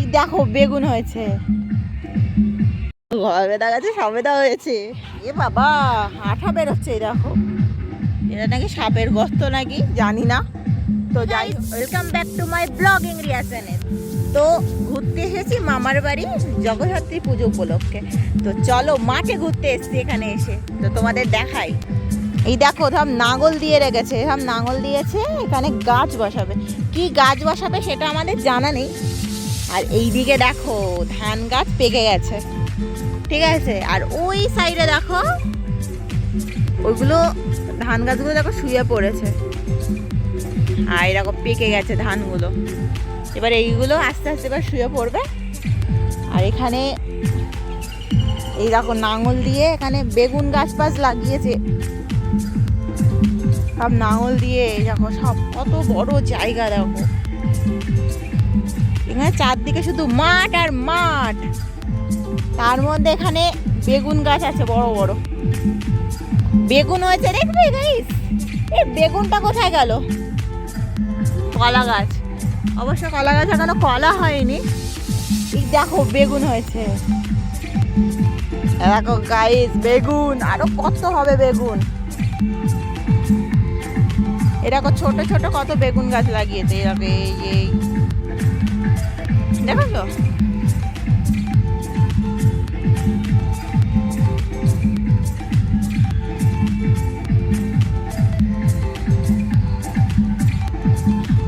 এই দেখো বেগুন হয়েছে। সবেদা গাছে সবেদা হয়েছে। এ বাবা আঠা বেরোচ্ছে এই দেখো। এটা নাকি সাপের গর্ত নাকি জানি না। তো যাই welcome back to my blogging রিয়াসনের তো ঘুরতে এসেছি মামার বাড়ি জগদ্ধাত্রী পুজো উপলক্ষে। তো চলো মাঠে ঘুরতে এসেছি এখানে এসে। তো তোমাদের দেখাই। এই দেখো সব নাঙল দিয়ে রেখেছে সব নাঙল দিয়েছে এখানে গাছ বসাবে। কি গাছ বসাবে সেটা আমাদের জানা নেই। আর এই দিকে দেখো, ধান গাছ পেকে গেছে। ঠিক আছে? আর ওই সাইডে দেখো, ওইগুলো, ধান গাছগুলো দেখো শুয়ে পড়েছে। আর এরকম পেকে গেছে ধানগুলো। এবার এইগুলো আস্তে আস্তে এবার শুয়ে পড়বে। আর এখানে এই দেখো নাঙল দিয়ে এখানে বেগুন গাছ ফাছ লাগিয়েছে। সব নাঙল দিয়ে দেখো সব কত বড় জায়গা দেখো। এখানে চারদিকে শুধু মাঠ আর মাঠ। তার মধ্যে এখানে বেগুন গাছ আছে, বড় বড়। বেগুন হয়েছে দেখবে গাইস এই বেগুনটা কোথায় গেল? কলা গাছ। অবশ্য কলা গাছ এখনও কলা হয়নি। দেখো, বেগুন হয়েছে। দেখো গাইস বেগুন। আরও কত হবে বেগুন? এরকম ছোট ছোট কত বেগুন গাছ লাগিয়েছে। এরকম এই এই।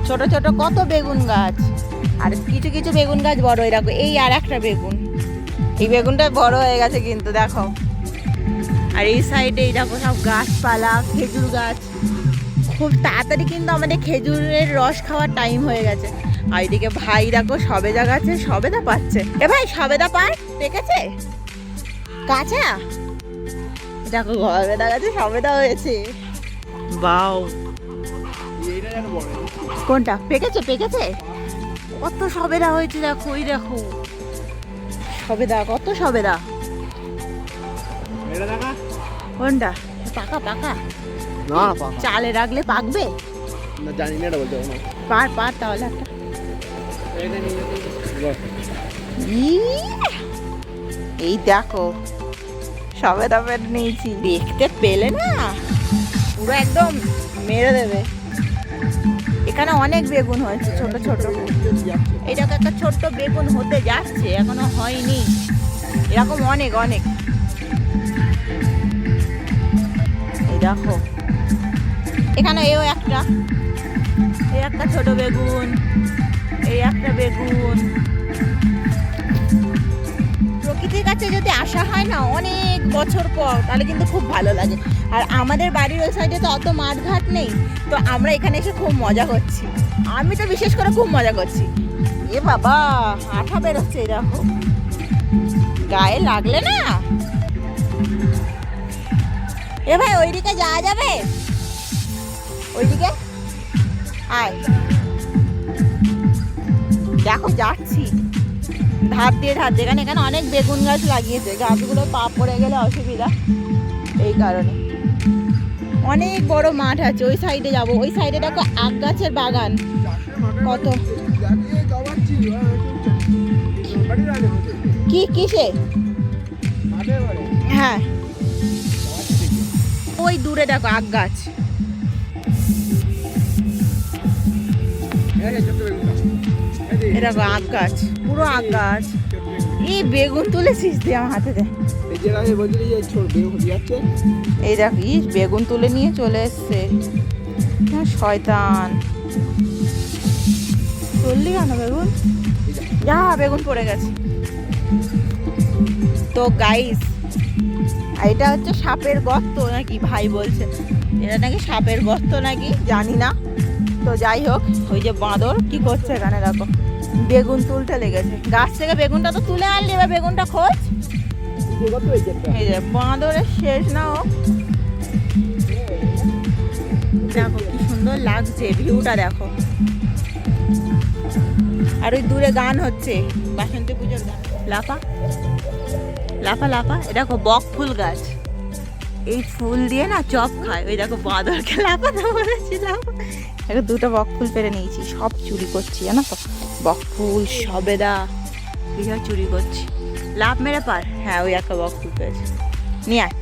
ছোট ছোট কত বেগুন গাছ? আর কিছু কিছু বেগুন গাছ বড় এরকম এই আর একটা বেগুন। এই বেগুনটা বড় হয়ে গেছে কিন্তু, দেখো। আর এই সাইডে এই দেখো সব গাছপালা, খেজুর গাছ। খুব তাড়াতাড়ি কিন্তু আমাদের খেজুরের রস খাওয়ার টাইম হয়ে গেছে। আর এদিকে ভাই দেখো সবেদা গাছে সবেদা পাচ্ছে। এ ভাই সবেদা পার? পেকেছে কাঁচা? দেখো সবেদা গাছে সবেদা হয়েছে। বাও। কোনটা? পেকেছে পেকেছে? কত সবেদা হয়েছে দেখো ওই দেখো। সবেদা কত সবেদা কোনটা? পাকা পাকা? না পাকা। চালে রাখলে পাকবে? না জানি না এটা বলতে পার পার তাহলে একটা। এই দেখো, সবে তবে নিয়েছি। দেখতে পেলে না, পুরো একদম মেরে দেবে। এখানে অনেক বেগুন হয়েছে, ছোট ছোট। এটাকে একটা ছোট্ট বেগুন হতে যাচ্ছে, এখনও হয়নি। এরকম অনেক অনেক। এই দেখো এখানে এও একটা, এই একটা ছোট বেগুন। এই একটা বেগুন। প্রকৃতির কাছে যদি আসা হয় না অনেক বছর পর, তাহলে কিন্তু খুব ভালো লাগে। আর আমাদের বাড়ির ওই সাইডে তো অত মাঠঘাট নেই, তো আমরা এখানে এসে খুব মজা করছি। আমি তো বিশেষ করে খুব মজা করছি। এ বাবা, আঠা বেরোচ্ছে দেখো। গায়ে লাগলে না? এ ভাই, ওইদিকে যাওয়া যাবে? ওইদিকে? আয়। দেখো, যাচ্ছি। ধার দিয়ে ধার দিয়ে। এখানে অনেক বেগুন গাছ লাগিয়েছে। গাছগুলো পা পড়ে গেলে অসুবিধা। এই কারণে। অনেক বড় মাঠ আছে, ওই সাইডে যাব। ওই সাইডে দেখো আখ গাছের বাগান। কত? কি, কিসে? হ্যাঁ। ওই দূরে দেখো আখ গাছ। এ দেখো আখ গাছ পুরো আখ গাছ। এই বেগুন তুলেছিস দে আমার হাতে দে। এই দেখ ইস বেগুন তুলে নিয়ে চলে এসছে। শয়তান। তুললি কেন বেগুন? যা বেগুন পড়ে গেছে। তো গাইস এটা হচ্ছে সাপের গর্ত নাকি ভাই বলছে। এটা নাকি সাপের গর্ত নাকি জানি না। তো যাই হোক ওই যে বাঁদর কি করছে এখানে দেখো। বেগুন তুলতে লেগেছে। গাছ থেকে বেগুনটা তো তুলে আনলি, এবার বেগুনটা খোঁজ। বাঁদরের শেষ না ও? দেখো কি সুন্দর লাগছে, ভিউটা দেখো। আর ওই দূরে গান হচ্ছে, বাসন্তী পুজোর গান। লাফা। লাফা লাফা। এ দেখো বক ফুল গাছ। এই ফুল দিয়ে না চপ খায়। ওই দেখো বাঁদরকে লাফাতে বলেছিলাম। দেখো দুটো বক ফুল পেরে নিয়েছি, সব চুরি করছি, জানো তো? বক ফুল সবেদা। কিসব চুরি করছি। লাভ মেরে পার। হ্যাঁ ওই একটা বক ফুল পেয়েছে। নিয়ে আয়।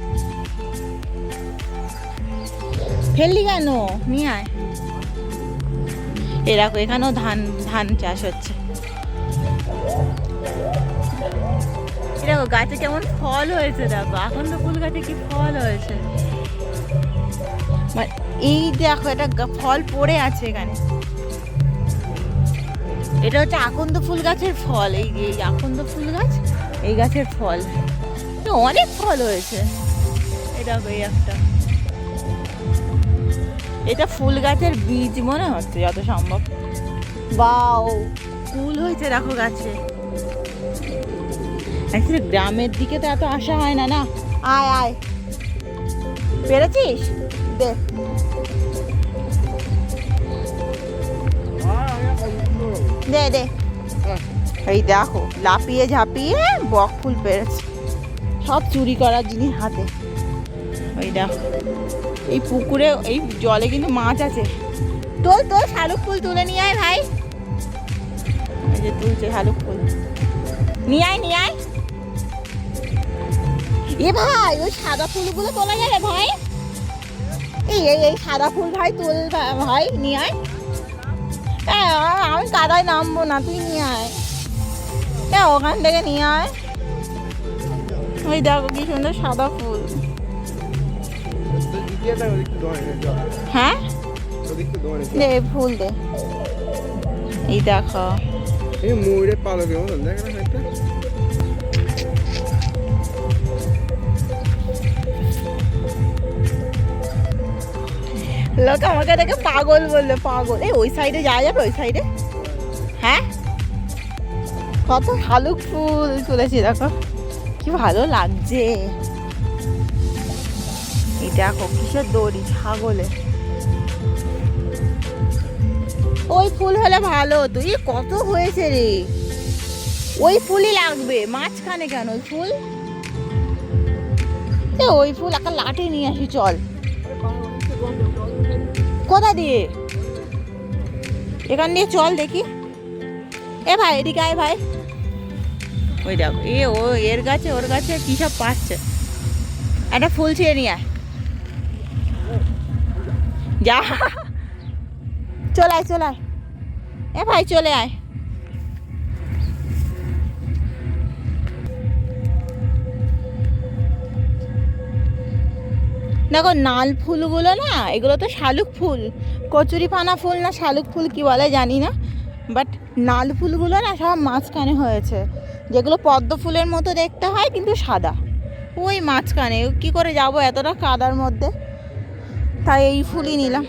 ফেললি কেন? নিয়ে আয়। এ দেখো এখানেও ধান ধান চাষ হচ্ছে। দেখো গাছে কেমন ফল হয়েছে দেখো। এখন তো ফুল গাছে কি ফল হয়েছে। মানে এই দেখো এটা ফল পড়ে আছে এখানে। এটা হচ্ছে আকন্দ ফুল গাছের ফল, এই যে আকন্দ ফুল গাছ, এই গাছের ফল। অনেক ফল হয়েছে। এটা এই একটা। এটা ফুল গাছের বীজ মনে হচ্ছে, যত সম্ভব। বাও ফুল হয়েছে দেখো গাছে। অ্যাকচুয়ালি গ্রামের দিকে তো এত আসা হয় না না? আয় আয়। পেরেছিস? দে। দে দে। এই দেখো লাপিয়ে ঝাঁপিয়ে বক ফুল পেরেছে। সব চুরি করার জিনিস হাতে। ওই দেখো, এই পুকুরে, এই জলে কিন্তু মাছ আছে। তোল তোল, শালুক ফুল তুলে নিয়ে আয় ভাই। এই যে তুলছে শালুক ফুল। নিয়ে আয় নিয়ে আয়। এ ভাই, ওই সাদা ফুলগুলো তোলা যাবে ভাই? এই এই সাদা ফুল ভাই, তোল ভাই, নিয়ে আয়। কাদায় নামবো না তুই নিয়ে আয়। হ্যাঁ ওখান থেকে নিয়ে আয়। ওই দেখো কি সুন্দর সাদা ফুল। হ্যাঁ? দে ফুল দে। এই দেখো। এই ময়ূরের পালকের মতন দেখ না একটা লোক আমাকে দেখে পাগল বলল পাগল। এই ওই সাইডে যাওয়া যাবে ওই সাইডে? হ্যাঁ? কত শালুক ফুল তুলেছি, দেখো। কি ভালো লাগছে। এই দেখো, কিসের দড়ি, ছাগলে। ওই ফুল হলে ভালো হতো এই কত হয়েছে রে? ওই ফুলই লাগবে, মাঝখানে কেন ওই ফুল? ওই ফুল একটা লাঠি নিয়ে আসি, চল। কোথা দিয়ে? এখান দিয়ে চল দেখি। এ ভাই এদিকে আয় ভাই। ওই দেখো এ ও এর গাছে ওর গাছে কী সব পাচ্ছে? একটা ফুল ছিঁড়ে নিয়ে আয়। যা। চলে আয় চলে আয়। এ ভাই চলে আয়। দেখো নাল ফুলগুলো না এগুলো তো শালুক ফুল। কচুরি পানা ফুল না শালুক ফুল কি বলে জানি না বাট নাল ফুলগুলো না সব মাঝখানে হয়েছে। যেগুলো পদ্ম ফুলের মতো দেখতে হয়, কিন্তু সাদা। ওই মাঝখানে। কি করে যাব এতটা কাদার মধ্যে? তাই এই ফুলই নিলাম।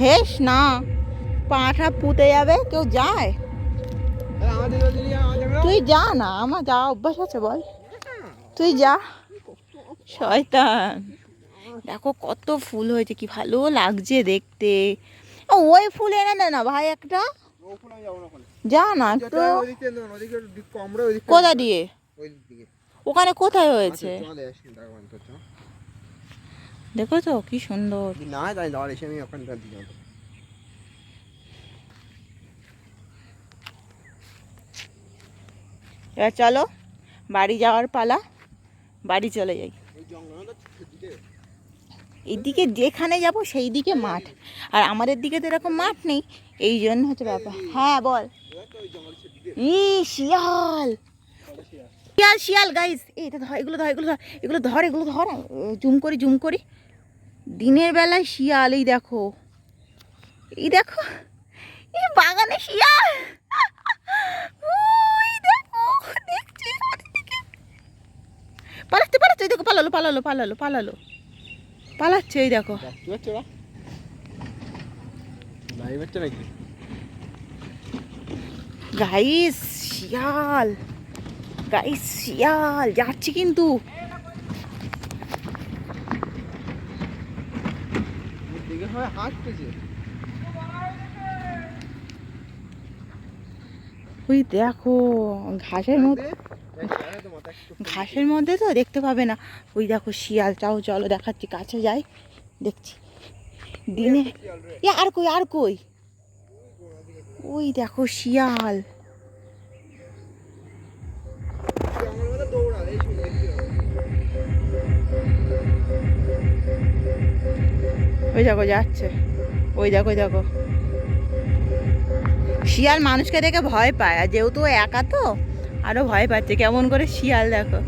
হেস না। পাটা পুঁতে যাবে, কেউ যায়? তুই যা না, আমার যা অভ্যাস আছে বল। তুই যা। শয়তান। দেখো কত ফুল হয়েছে, কি ভালো লাগছে দেখতে। ওই ফুল এনে না ভাই একটা। যা না একটু কোথা দিয়ে? ওখানে কোথায় হয়েছে? আচ্ছা, দেখো তো কি সুন্দর। না যাই দাঁড়া এসে আমি ওখানকার দিকে এবার চলো বাড়ি যাওয়ার পালা বাড়ি চলে যাই। এদিকে যেখানে যাব সেই দিকে মাঠ। আর আমাদের দিকে তো এরকম মাঠ নেই, এই জন্য হচ্ছে ব্যাপার। হ্যাঁ বল। ই শিয়াল। শিয়াল শিয়াল গাইস এটা ধর, এগুলো ধর এগুলো ধর এগুলো ধর এগুলো ধর। জুম করি জুম করি। দিনের বেলায় শিয়াল, এই দেখো। এই দেখো। এই বাগানে শিয়াল। পালাচ্ছে পালাচ্ছে দেখো পালালো পালালো পালালো পালালো। পালাচ্ছে এই দেখো। গাইস শিয়াল। গাইস শিয়াল যাচ্ছি কিন্তু। ওই দেখো ঘাসের মধ্যে ঘাসের মধ্যে তো দেখতে পাবে না। ওই দেখো শিয়ালটাও, চলো দেখাচ্ছি, কাছে যাই, দেখছি। দিনে এ, আর কই আর কই? ওই দেখো শিয়াল। ওই দেখো, যাচ্ছে। ওই দেখো দেখো। শিয়াল মানুষকে দেখে ভয় পায়, আর যেহেতু একা তো আরও ভয় পাচ্ছে, কেমন করে শিয়াল দেখো।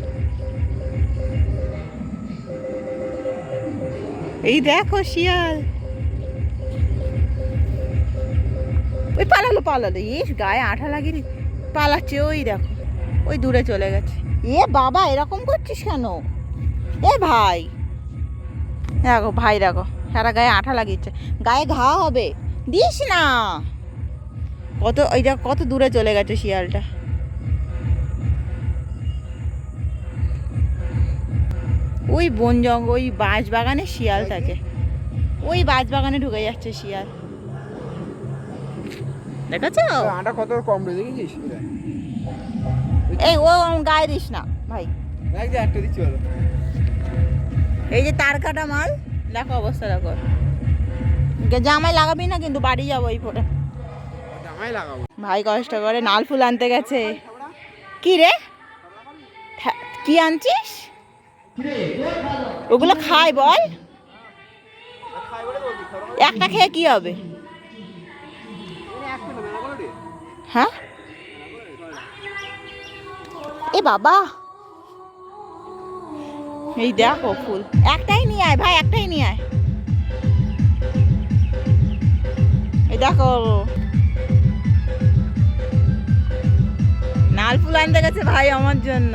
এই দেখো শিয়াল। ওই পালালো পালালো। ইস, গায়ে আঠা লাগিয়ে পালাচ্ছে, ওই দেখো। ওই দূরে চলে গেছে। এ বাবা, এরকম করছিস কেন? এ ভাই। দেখো ভাই দেখো, সারা গায়ে আঠা লাগিয়েছে। গায়ে ঘা হবে, দিস না। কত, ওই দেখ, কত দূরে চলে গেছে শিয়ালটা। ওই বন জঙ্গল ওই বাঁশ বাগানে শিয়াল থাকে। ওই বাঁশ বাগানে ঢুকে যাচ্ছে শিয়াল। আটা কত কম দেখেছিস এই ও গায়ে দিস না ভাই। একটা দিচ্ছি এই যে তার কাটা মাল দেখো অবস্থা দেখো। জামাই লাগাবি না কিন্তু বাড়ি যাব এই ফোটা জামাই লাগাবো। ভাই কষ্ট করে নাল ফুল আনতে গেছে। কি রে? কি আনছিস? ওগুলো খাই বল। একটা খেয়ে কি হবে? হ্যাঁ? এ বাবা। এই দেখো ফুল। একটাই নিয়ে আয় ভাই, একটাই নিয়ে আয়। এই দেখো নাল ফুল আনতে গেছে ভাই আমার জন্য।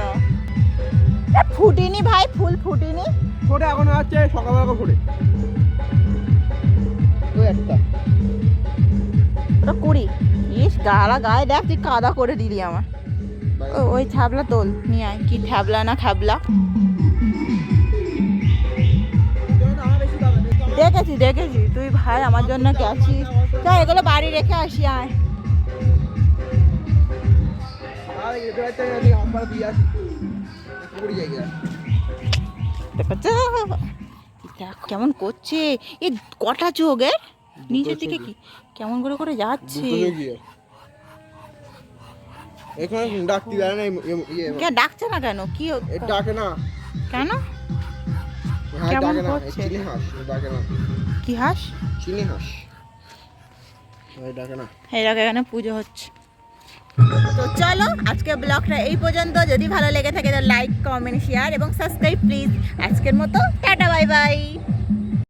ফুটিনি ভাই ফুল ফুটিনি। ফোটে এখন হচ্ছে সকালবেলা ফোটে। ওই একটা। ওটা কুড়ি। ইস গালা গায়ে দেখ তুই কাদা করে দিলি আমার ও ওই ছ্যাবলা তোল নিয়ে আয়। কি ছ্যাবলা না খাবলা দেখেছি দেখেছি। তুই ভাই আমার জন্য গেছিস। চল এগুলো বাড়ি রেখে আসি আয়। আর যেতে পারতে আমি আমার দিয়ে আসি। কেমন করছে। এ কটা চোখ এর নিচের দিকে কি? কেমন করে করে যাচ্ছে? এখানে ডাকতে পারে না ইয়ে। কে ডাকছে না কেন? কি ডাকে না। কেন? হ্যাঁ কেমন করছে? কি হাস? চিনি হাঁস। ডাকে না। এই দেখো এখানে পুজো হচ্ছে। তো চলো আজকে ব্লগটা এই পর্যন্ত। যদি ভালো লেগে থাকে, তো লাইক কমেন্ট শেয়ার এবং সাবস্ক্রাইব প্লিজ আজকের মতো, টাটা বাই বাই